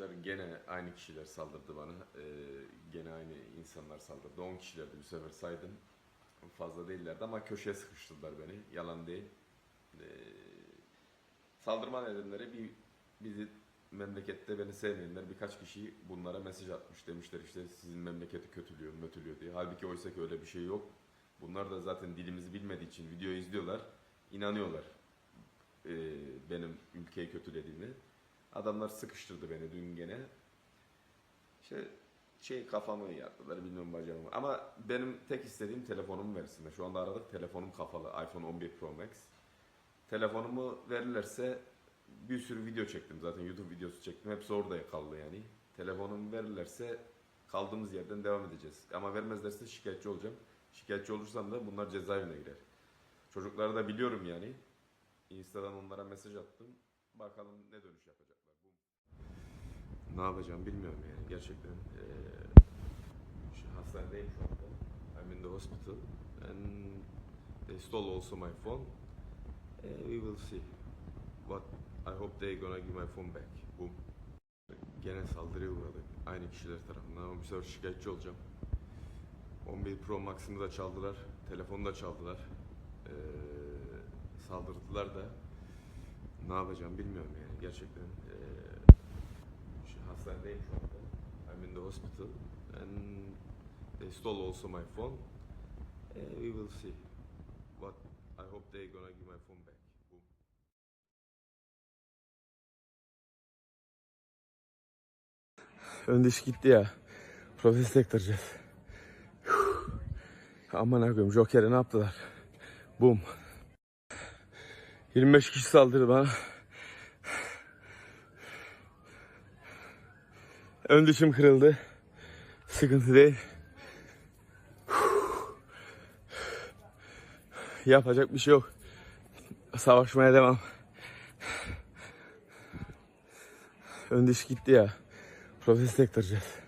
yapmışlar. Gene aynı kişiler saldırdı bana. Ee, gene aynı insanlar saldırdı. 10 kişilerdi bu sefer saydım. Fazla değillerdi ama köşeye sıkıştırdılar beni. Yalan değil. Ee, saldırma nedenleri bir bizi memlekette beni sevmeyenler birkaç kişi bunlara mesaj atmış. Demişler işte sizin memleketi kötülüyor, mötülüyor diye. Halbuki oysa ki öyle bir şey yok. Bunlar da zaten dilimizi bilmediği için videoyu izliyorlar. inanıyorlar ee, benim ülkeyi kötülediğimi. Adamlar sıkıştırdı beni dün gene. İşte şey kafamı yaptılar bilmiyorum bacağımı. Ama benim tek istediğim telefonumu versinler. Şu anda aradık telefonum kapalı. iPhone 11 Pro Max. Telefonumu verirlerse bir sürü video çektim zaten YouTube videosu çektim. Hepsi orada kaldı yani. Telefonumu verirlerse kaldığımız yerden devam edeceğiz. Ama vermezlerse şikayetçi olacağım. Şikayetçi olursam da bunlar cezaevine girer. Çocukları da biliyorum yani. Insta'dan onlara mesaj attım. Bakalım ne dönüş yapacaklar. Ne yapacağım bilmiyorum yani gerçekten. Eee şu hastanedeyim şu anda. I'm in the hospital and they stole also my phone. Eh, we will see. But I hope they gonna give my phone back. Boom. Gene saldırıya uğradık. Aynı kişiler tarafından ama bir sefer şikayetçi olacağım. 11 Pro Max'ımı da çaldılar. Telefonu da çaldılar. Ee, saldırdılar da ne yapacağım bilmiyorum yani gerçekten. Şu hastanedeyim şu anda. I'm in the hospital and they stole also my phone. Eh, we will see. But I hope they gonna give my phone back. Boom. Ön diş gitti ya. Protest taktıracağız. Aman koyayım Joker'e ne yaptılar? Bum. 25 kişi saldırdı bana. Ön dişim kırıldı. Sıkıntı değil. Yapacak bir şey yok. Savaşmaya devam. Ön diş gitti ya. Protest taktıracağız.